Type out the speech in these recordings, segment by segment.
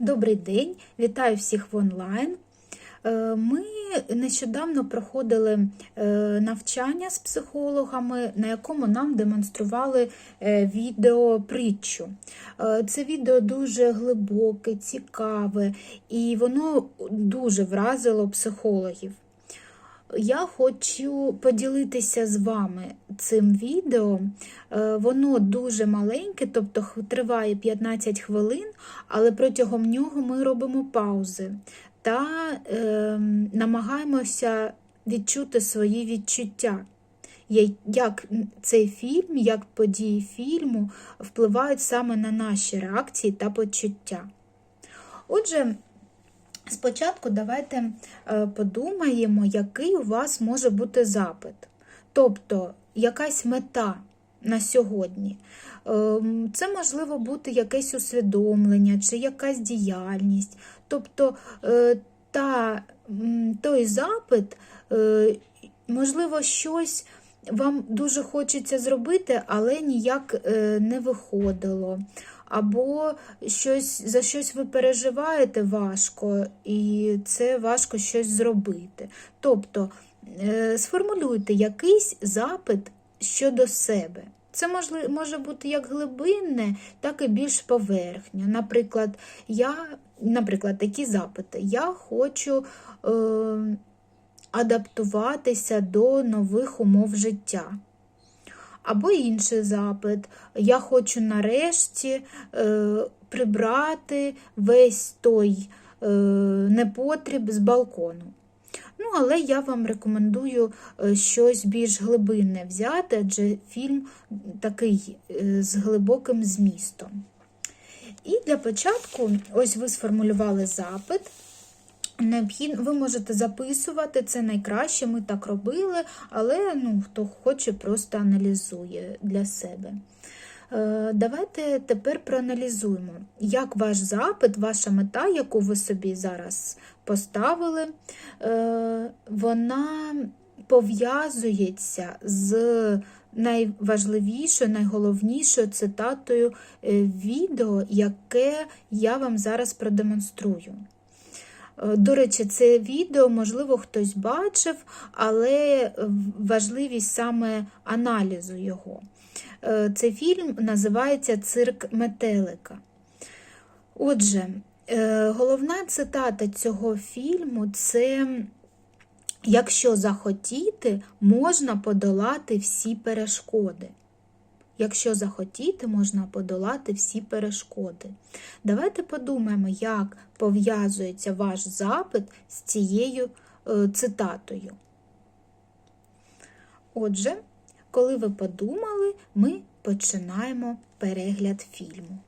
Добрий день, вітаю всіх в онлайн. Е, Ми нещодавно проходили е, навчання з психологами, на якому нам демонстрували е, відео притчу. Це відео дуже глибоке, цікаве, і воно дуже вразило психологів. Я хочу поділитися з вами цим відео. Е, Воно дуже маленьке, тобто триває 15 хвилин, але протягом нього ми робимо паузи та е, намагаємося відчути свої відчуття. Як цей фільм, як події фільму впливають саме на наші реакції та почуття. Отже, Спочатку давайте е, подумаємо, який у вас може бути запит. Тобто, якась мета на сьогодні. Ем, Це можливо бути якесь усвідомлення чи якась діяльність. Тобто е, та, той запит, е, можливо, щось вам дуже хочеться зробити, але ніяк не виходило. Або щось, за щось ви переживаєте важко, і це важко щось зробити. Тобто е, сформулюйте якийсь запит щодо себе. Це може бути як глибинне, так і більш поверхня. Наприклад, я, наприклад, такі запити. Я хочу е, адаптуватися до нових умов життя. Або інший запит. Я хочу нарешті е, прибрати весь той е, непотріб з балкону. Ну, але я вам рекомендую е, щось більш глибинне взяти, адже фільм такий з глибоким змістом. І для початку, ось ви сформулювали запит. Необхідно, ви можете записувати це найкраще, ми так робили, але ну, хто хоче, просто аналізує для себе. Е, Давайте тепер проаналізуємо, як ваш запит, ваша мета, яку ви собі зараз поставили, е, вона пов'язується з найважливішою, найголовнішою цитатою е, відео, яке я вам зараз продемонструю. Е, До речі, це відео, можливо, хтось бачив, але важливість саме аналізу його. Е, Цей фільм називається Цирк метелика. Отже, е, головна цитата цього фільму це якщо захотіти, можна подолати всі перешкоди. Якщо захотіти, можна подолати всі перешкоди. Давайте подумаємо, як пов'язується ваш запит з цією е, цитатою. Отже, коли ви подумали, ми починаємо перегляд фільму.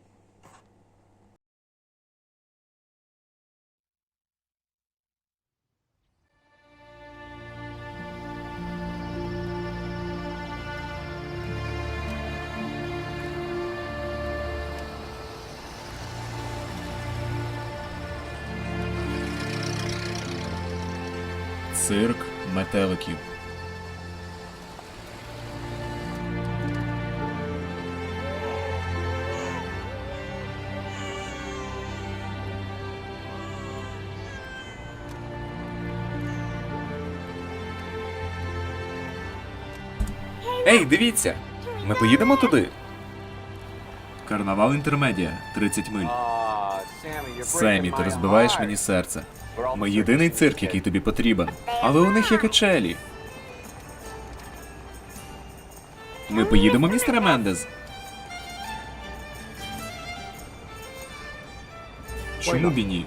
Цирк метеликів. Ей, дивіться! Ми поїдемо туди. Карнавал інтермедіа 30 миль. Семі, ти розбиваєш мені серце. Ми єдиний цирк, який тобі потрібен. Але у них є качелі. Ми поїдемо, містере Мендес. Чому б і ні?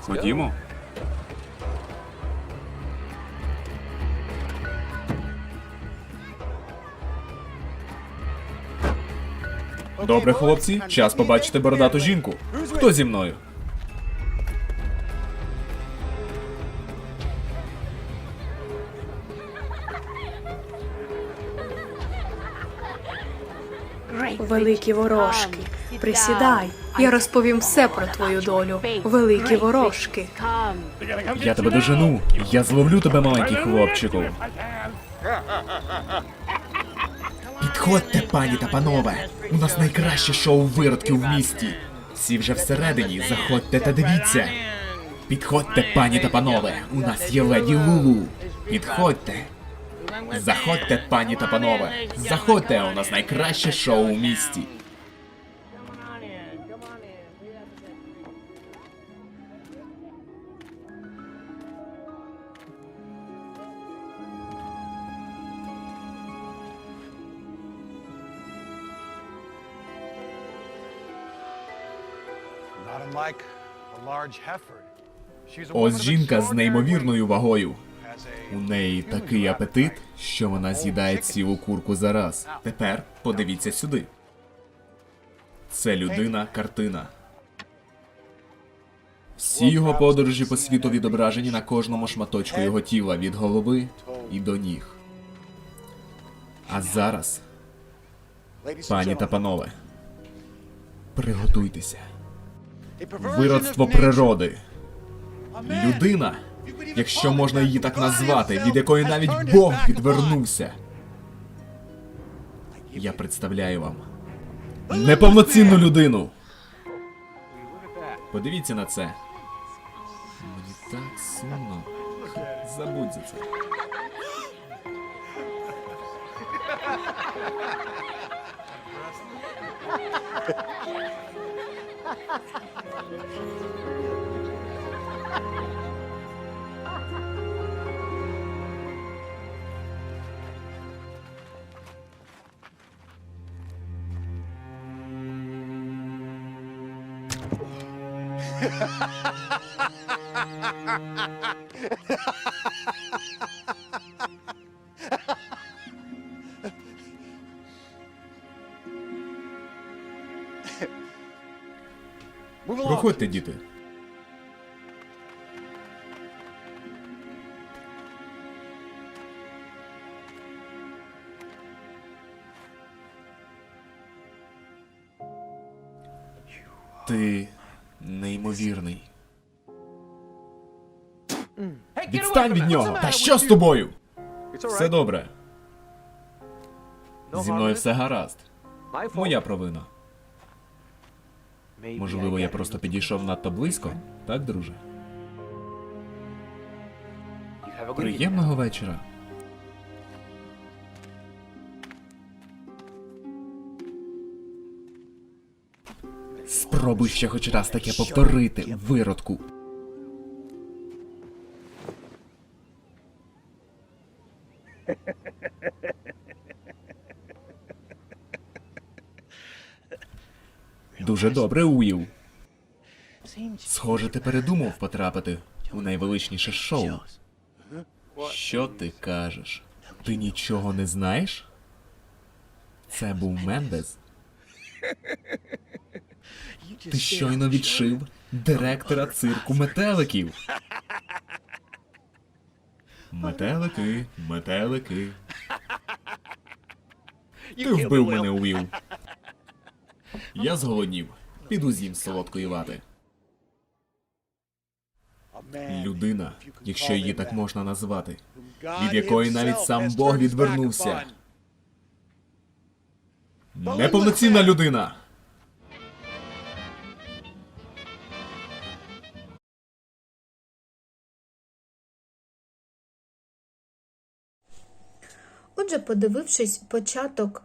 Ходімо. Добре, хлопці, час побачити бородату жінку. Хто зі мною? Великі ворожки, присідай. Я розповім все про твою долю. Великі ворожки. Я тебе дожену. Я зловлю тебе, маленький хлопчику. Підходьте, пані та панове! У нас найкраще шоу виродків в місті. Всі вже всередині, заходьте та дивіться. Підходьте, пані та панове! У нас є леді Лулу. Підходьте. Заходьте, пані та панове! Заходьте, у нас найкраще шоу у місті. Ось жінка з неймовірною вагою. У неї такий апетит, що вона з'їдає цілу курку за раз. Тепер подивіться сюди. Це людина картина. Всі його подорожі по світу відображені на кожному шматочку його тіла від голови і до ніг. А зараз, пані та панове, приготуйтеся. Виробство природи. Людина, якщо можна її так назвати, від якої навіть Бог відвернувся. Я представляю вам неповноцінну людину. Подивіться на це. Мені так сумно. Забудь за це. Ha ha ha! Проходьте, діти. Ти неймовірний. Відстань від нього! Та що з тобою? Все добре. Зі мною все гаразд. Моя провина. Можливо, я просто підійшов надто близько, так, друже? Приємного вечора. Спробуй ще хоч раз таке повторити, виродку. Дуже добре, Уіл. Схоже, ти передумав потрапити у найвеличніше шоу. Що ти кажеш? Ти нічого не знаєш? Це був Мендес. Ти щойно відшив директора цирку метеликів. Метелики, метелики. Ти вбив мене, Уіл. Я зголоднів. Піду з'їм солодкої вати. Людина, якщо її так можна назвати, від якої навіть сам Бог відвернувся. Неповноцінна людина. Отже, подивившись початок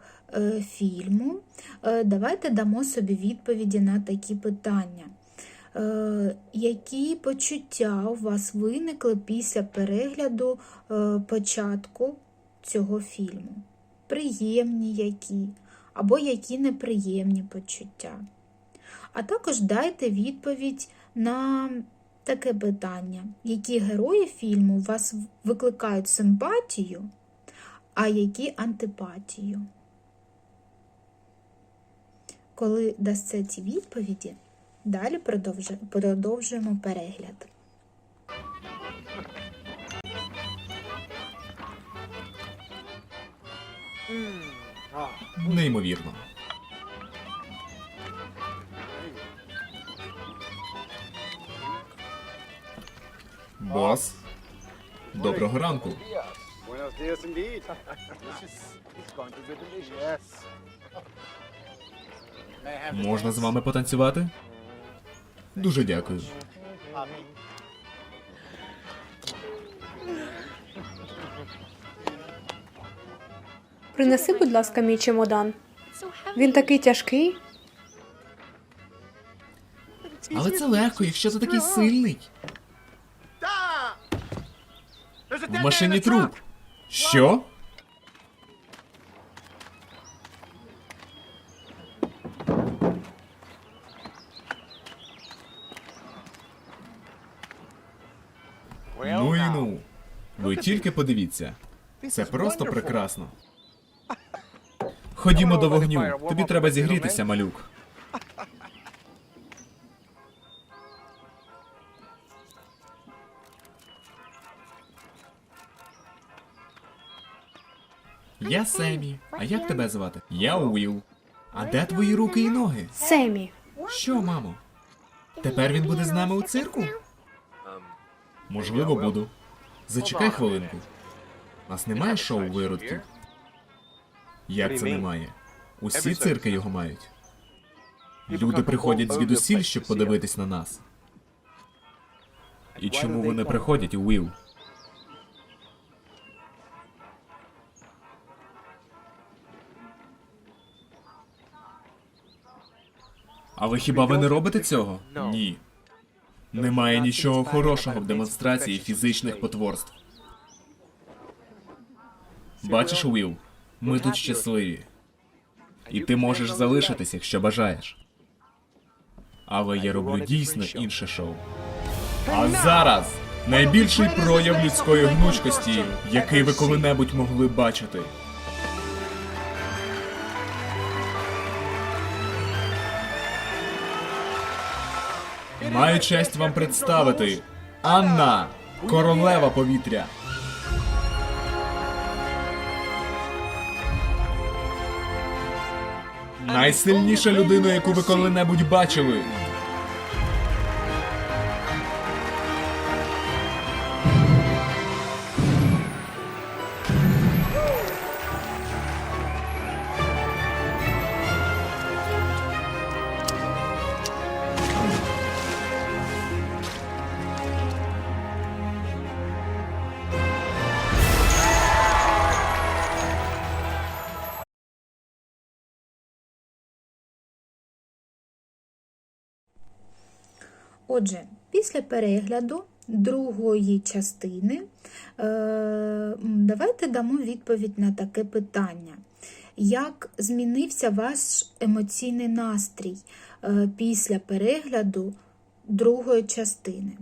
фільму, е, давайте дамо собі відповіді на такі питання. Е, які почуття у вас виникли після перегляду е, початку цього фільму? Приємні які, або які неприємні почуття? А також дайте відповідь на таке питання: які герої фільму у вас викликають симпатію? а які антипатію. Коли дасте ці відповіді, далі продовжуємо перегляд. Неймовірно. Бос. Доброго ранку. Можна з вами потанцювати? Дуже дякую. Принеси, будь ласка, мій чемодан. Він такий тяжкий. Але це легко, якщо ти такий сильний. В машині труп. Що? Тільки подивіться. Це просто прекрасно. Ходімо до вогню. Тобі треба зігрітися, малюк. Я Семі. А як тебе звати? Я Уіл. А де твої руки і ноги? Семі. Що, мамо? Тепер він буде з нами у цирку? Можливо, буду. Зачекай хвилинку. Нас немає шоу виродків. Як це немає? Усі цирки його мають. Люди приходять звідусіль, щоб подивитись на нас. І чому вони приходять, Уіл? Але хіба ви не робите цього? Ні. Немає нічого хорошого в демонстрації фізичних потворств. Бачиш, Уіл, ми тут щасливі. І ти можеш залишитись, якщо бажаєш. Але я роблю дійсно інше шоу. А зараз найбільший прояв людської гнучкості, який ви коли-небудь могли бачити. Маю честь вам представити Анна, королева повітря. Найсильніша людина, яку ви коли-небудь бачили. Отже, після перегляду другої частини е, давайте дамо відповідь на таке питання. Як змінився ваш емоційний настрій е, після перегляду другої частини?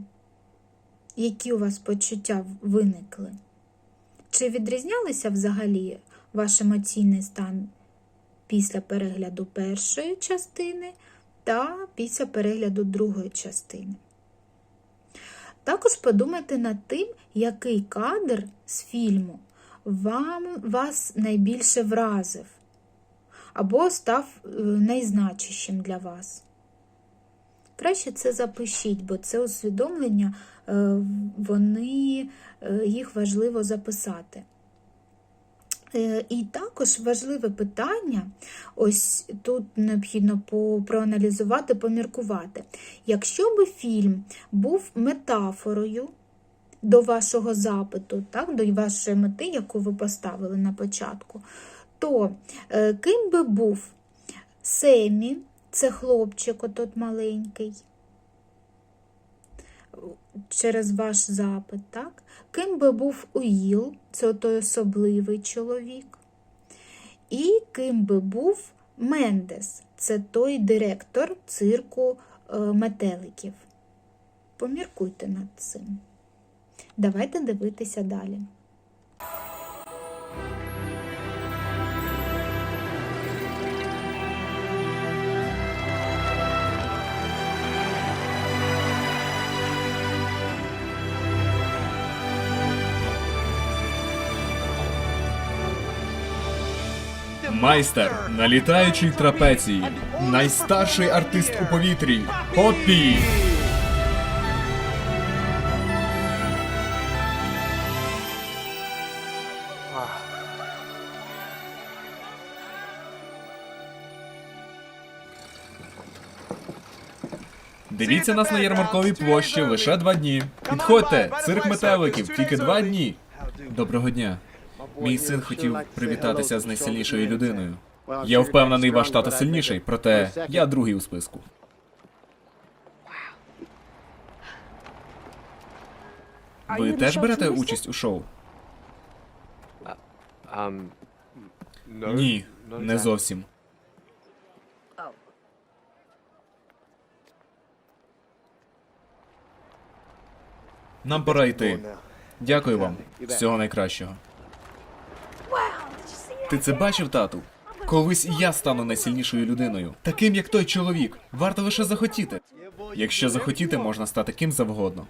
Які у вас почуття виникли? Чи відрізнялися взагалі ваш емоційний стан після перегляду першої частини та після перегляду другої частини. Також подумайте над тим, який кадр з фільму вам, вас найбільше вразив або став е, найзначущим для вас. Краще це запишіть, бо це усвідомлення, е, вони, е, їх важливо записати. Е, І також важливе питання, ось тут необхідно проаналізувати, поміркувати. Якщо би фільм був метафорою до вашого запиту, так, до вашої мети, яку ви поставили на початку, то е, ким би був Семі, це хлопчик отот маленький, через ваш запит, так? Ким би був Уїл, це той особливий чоловік. І ким би був Мендес, це той директор цирку е, метеликів. Поміркуйте над цим. Давайте дивитися далі. Майстер на літаючій трапеції. Найстарший артист у повітрі. Поппі! Дивіться нас на ярмарковій площі лише два дні. Підходьте, цирк метеликів, тільки два дні. Доброго дня. Мій син хотів привітатися з найсильнішою людиною. Я впевнений, ваш тато сильніший, проте я другий у списку. Ви теж берете участь у шоу? Ні, не зовсім. Нам пора йти. Дякую вам. Всього найкращого. Ти це бачив, тату? Колись і я стану найсильнішою людиною. Таким, як той чоловік. Варто лише захотіти. Якщо захотіти, можна стати ким завгодно.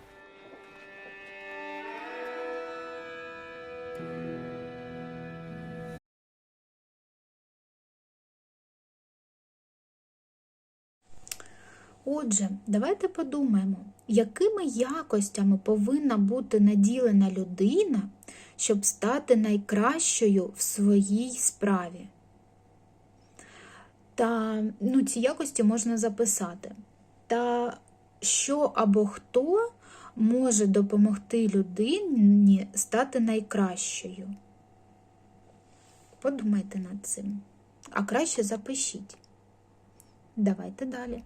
Отже, давайте подумаємо, якими якостями повинна бути наділена людина, щоб стати найкращою в своїй справі. Та ну, ці якості можна записати. Та що або хто може допомогти людині стати найкращою? Подумайте над цим. А краще запишіть. Давайте далі.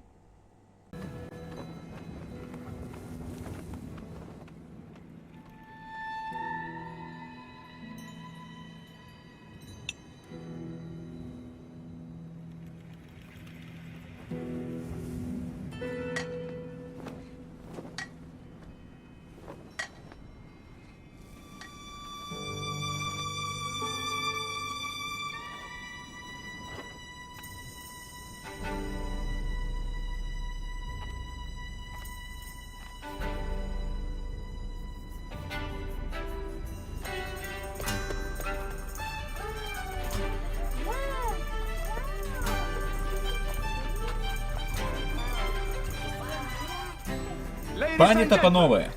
Пані та панове,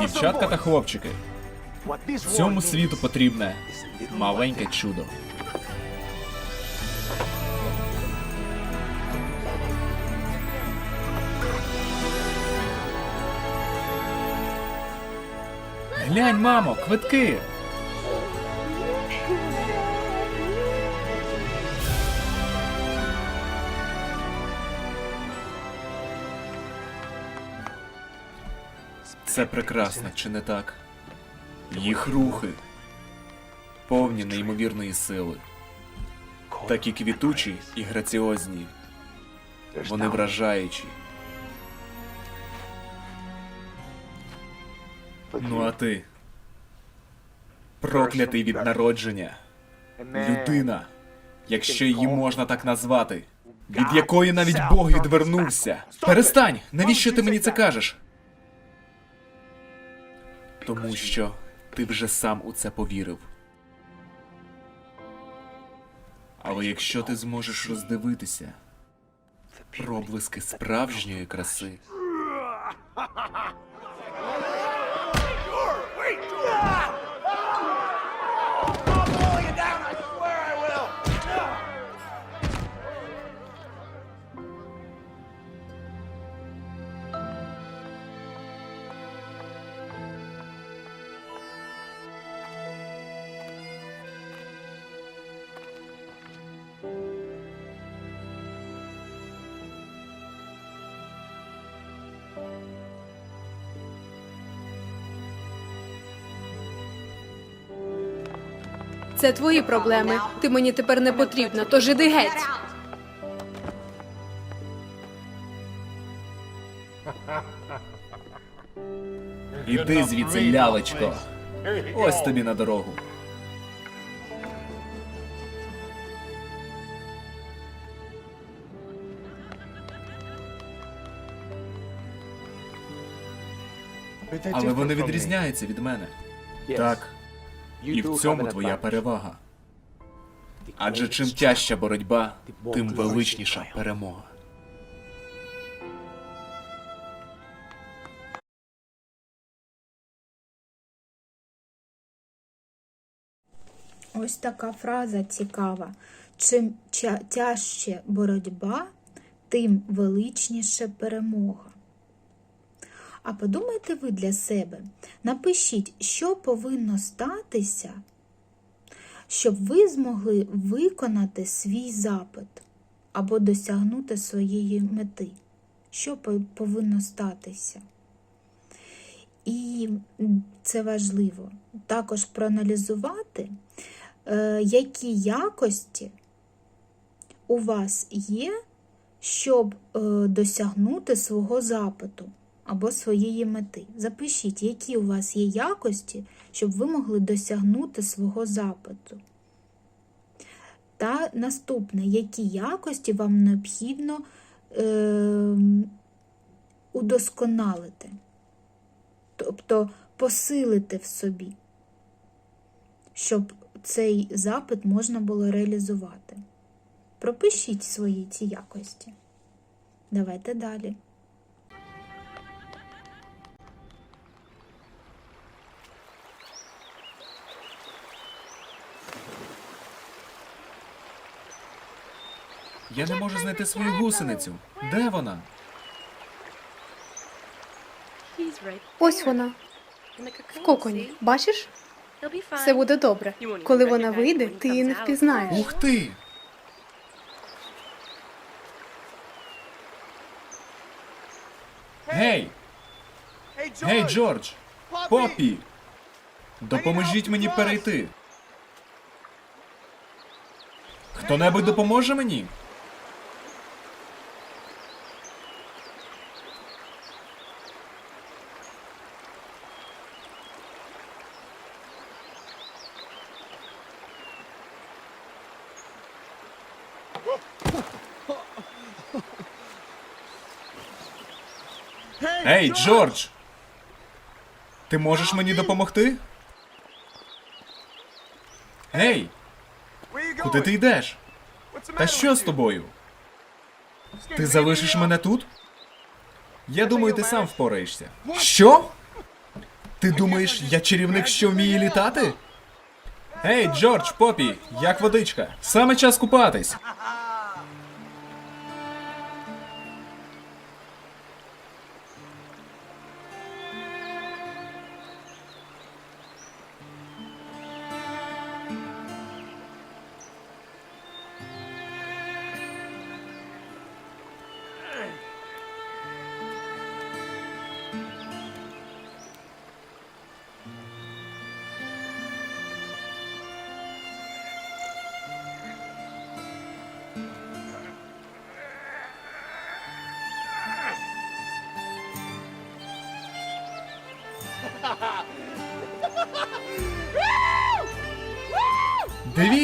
дівчатка та хлопчики, цьому світу потрібне маленьке чудо. Глянь, мамо, квитки. Це прекрасно, чи не так? Їх рухи повні неймовірної сили. Такі квітучі і граціозні. Вони вражаючі. Ну а ти? Проклятий від народження. Людина, якщо її можна так назвати, від якої навіть Бог відвернувся. Перестань! Навіщо ти мені це кажеш? Тому що ти вже сам у це повірив. Але якщо ти зможеш роздивитися проблиски справжньої краси, Це твої проблеми. Ти мені тепер не потрібна, тож іди геть. іди звідси, лялечко. Ось тобі на дорогу. Але вони відрізняються від мене. Так, і в цьому твоя перевага. Адже чим тяжча боротьба, тим величніша перемога. Ось така фраза цікава. Чим тяжче боротьба, тим величніше перемога. А подумайте ви для себе, напишіть, що повинно статися, щоб ви змогли виконати свій запит або досягнути своєї мети. Що повинно статися? І це важливо також проаналізувати, е, які якості у вас є, щоб е, досягнути свого запиту або своєї мети. Запишіть, які у вас є якості, щоб ви могли досягнути свого запиту. Та наступне, які якості вам необхідно е, удосконалити, тобто посилити в собі, щоб цей запит можна було реалізувати. Пропишіть свої ці якості. Давайте далі. Я не можу знайти свою гусеницю. Де вона? Ось вона, в коконі. Бачиш? Все буде добре. Коли вона вийде, ти її не впізнаєш. Ух ти! Гей! Гей, Джордж! Поппі! Допоможіть мені перейти. Хто-небудь допоможе мені? Ей, Джордж! Ти можеш мені допомогти? Гей, куди ти йдеш? Та що з тобою? Ти залишиш мене тут? Я думаю, ти сам впораєшся. Що? Ти думаєш, я чарівник, що вміє літати? Гей, Джордж, Попі, як водичка? Саме час купатись.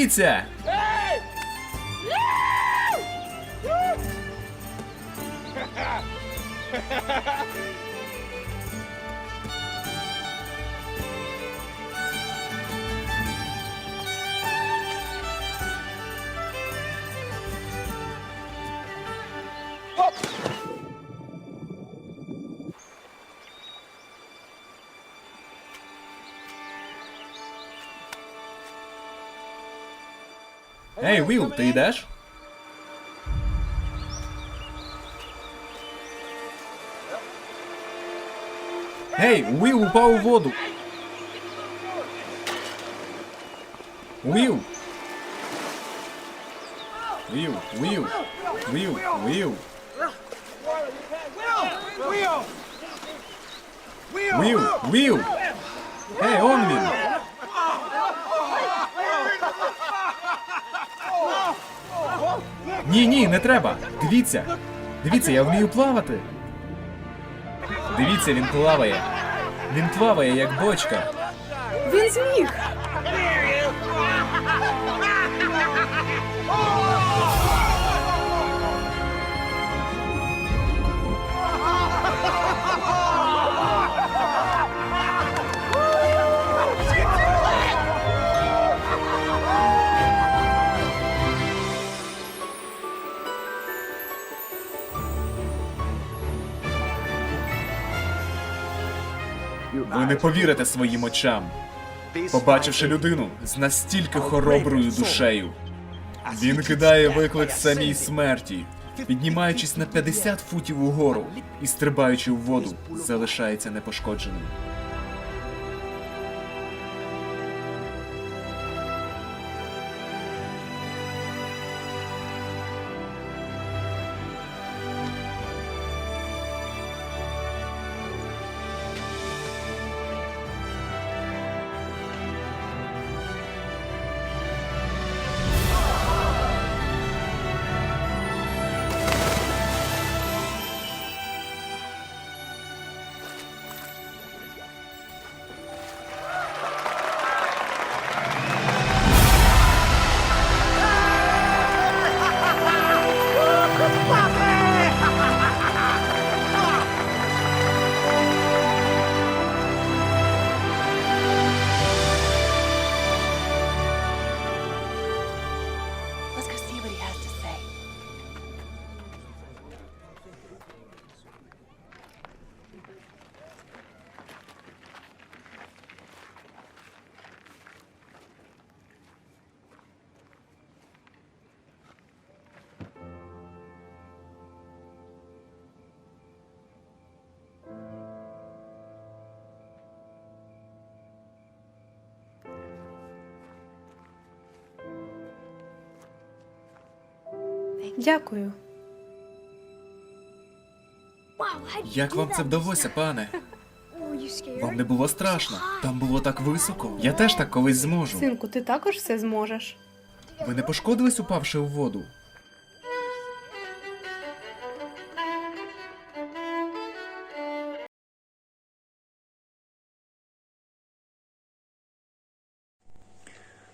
Дивіться! Ей, Віл, ти йдеш? Гей, Уіл упав у воду. Уіл. Віл, Віл, Віл, Віл. Віл, Віл. Гей, он Ні, ні, не треба. Дивіться. Дивіться, я вмію плавати. Дивіться, він плаває. Він плаває, як бочка. Він зміг. Ви не повірите своїм очам. Побачивши людину з настільки хороброю душею, він кидає виклик самій смерті, піднімаючись на 50 футів угору і стрибаючи в воду, залишається непошкодженим. Дякую. Як вам це вдалося, пане? Вам не було страшно? Там було так високо. Я теж так колись зможу. Синку, ти також все зможеш. Ви не пошкодились, упавши у воду?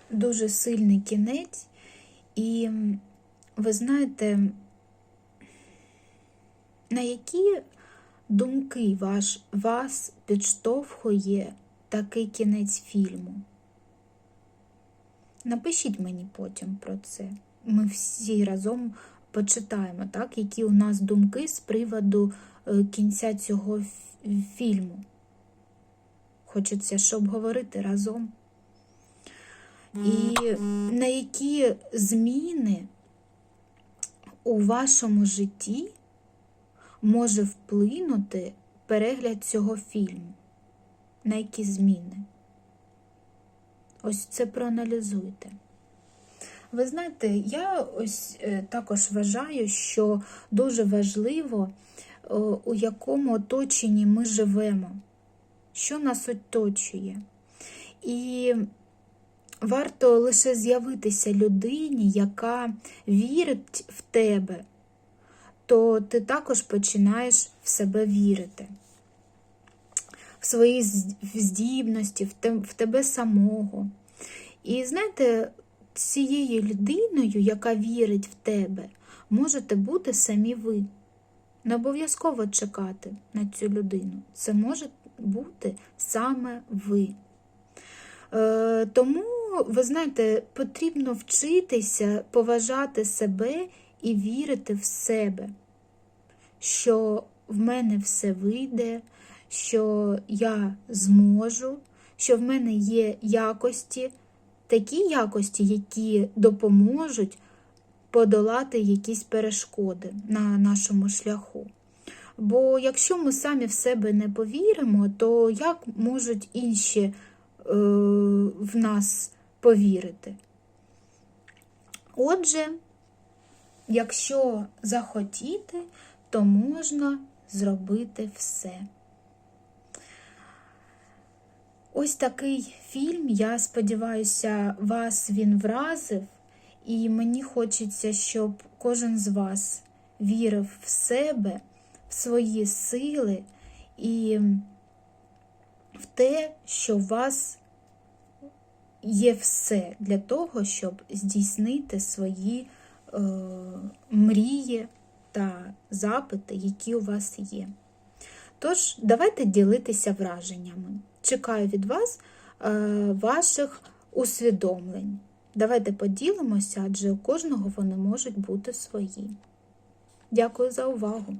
дуже сильний кінець, і ви знаєте, на які думки ваш, вас підштовхує такий кінець фільму? Напишіть мені потім про це. Ми всі разом почитаємо, так, які у нас думки з приводу е, кінця цього фільму. Хочеться, щоб говорити разом. І на які зміни у вашому житті може вплинути перегляд цього фільму? На які зміни? Ось це проаналізуйте. Ви знаєте, я ось е, також вважаю, що дуже важливо, е, у якому оточенні ми живемо, що нас оточує. І варто лише з'явитися людині, яка вірить в тебе, то ти також починаєш в себе вірити, в свої здібності, в тебе самого. І знаєте, цією людиною, яка вірить в тебе, можете бути самі ви. Не обов'язково чекати на цю людину. Це може бути саме ви. Е, ви знаєте, потрібно вчитися поважати себе і вірити в себе, що в мене все вийде, що я зможу, що в мене є якості, такі якості, які допоможуть подолати якісь перешкоди на нашому шляху. Бо якщо ми самі в себе не повіримо, то як можуть інші е, в нас повірити? Отже, якщо захотіти, то можна зробити все. Ось такий фільм. Я сподіваюся, вас він вразив, і мені хочеться, щоб кожен з вас вірив в себе, в свої сили і в те, що вас є все для того, щоб здійснити свої е, мрії та запити, які у вас є. Тож, давайте ділитися враженнями. Чекаю від вас е, ваших усвідомлень. Давайте поділимося, адже у кожного вони можуть бути свої. Дякую за увагу!